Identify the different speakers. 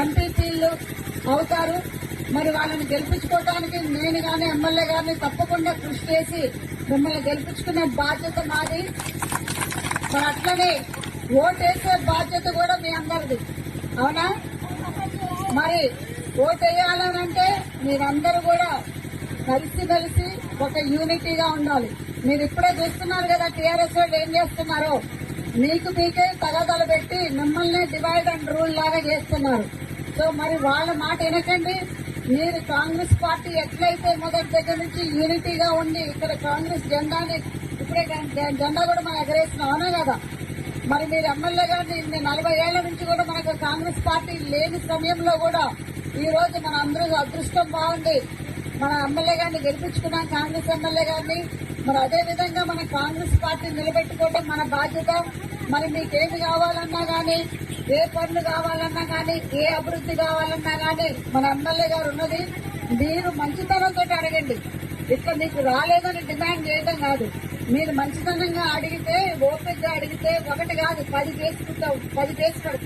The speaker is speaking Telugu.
Speaker 1: ఎంపీపీలు అవుతారు. మరి వాళ్ళని గెలిపించుకోవడానికి నేను కానీ ఎమ్మెల్యే గారిని తప్పకుండా కృషి చేసి మిమ్మల్ని గెలిపించుకునే బాధ్యత మాది మరి అట్లనే ఓటేసే బాధ్యత కూడా మీ అందరిది. అవునా? మరి ఓటేయాలనంటే మీరందరూ కూడా కలిసి కలిసి ఒక యూనిటీగా ఉండాలి. మీరు ఇప్పుడే చూస్తున్నారు కదా టీఆర్ఎస్ వాళ్ళు ఏం చేస్తున్నారో. మీకు మీకే తగదలు పెట్టి మిమ్మల్ని డివైడ్ అండ్ రూల్ లాగా చేస్తున్నారు. సో మరి వాళ్ళ మాట వినకండి. మీరు కాంగ్రెస్ పార్టీ ఎట్లయితే మొదటి దగ్గర నుంచి యూనిటీగా ఉండి ఇక్కడ కాంగ్రెస్ జెండాని ఇప్పుడే జెండా కూడా మనం ఎగరేసిన అవునా కదా? మరి మీరు ఎమ్మెల్యే గారిని నలభై ఏళ్ళ నుంచి కూడా మనకు కాంగ్రెస్ పార్టీ లేని సమయంలో కూడా ఈ రోజు మన అందరూ అదృష్టం బాగుంది మన ఎమ్మెల్యే గారిని గెలిపించుకున్నాం కాంగ్రెస్ ఎమ్మెల్యే గారిని. మరి అదే విధంగా మన కాంగ్రెస్ పార్టీ నిలబెట్టుకోవడం మన బాధ్యత. మరి మీకేమి కావాలన్నా కానీ ఏ పనులు కావాలన్నా కానీ ఏ అభివృద్ధి కావాలన్నా కానీ మన ఎమ్మెల్యే గారు ఉన్నది మీరు మంచితనంతో అడగండి. ఇక్కడ మీకు రాలేదని డిమాండ్ చేయడం కాదు. మీరు మంచితనంగా అడిగితే ఓపికగా అడిగితే ఒకటి కాదు పది కేసు పది కేసు పెడతాం.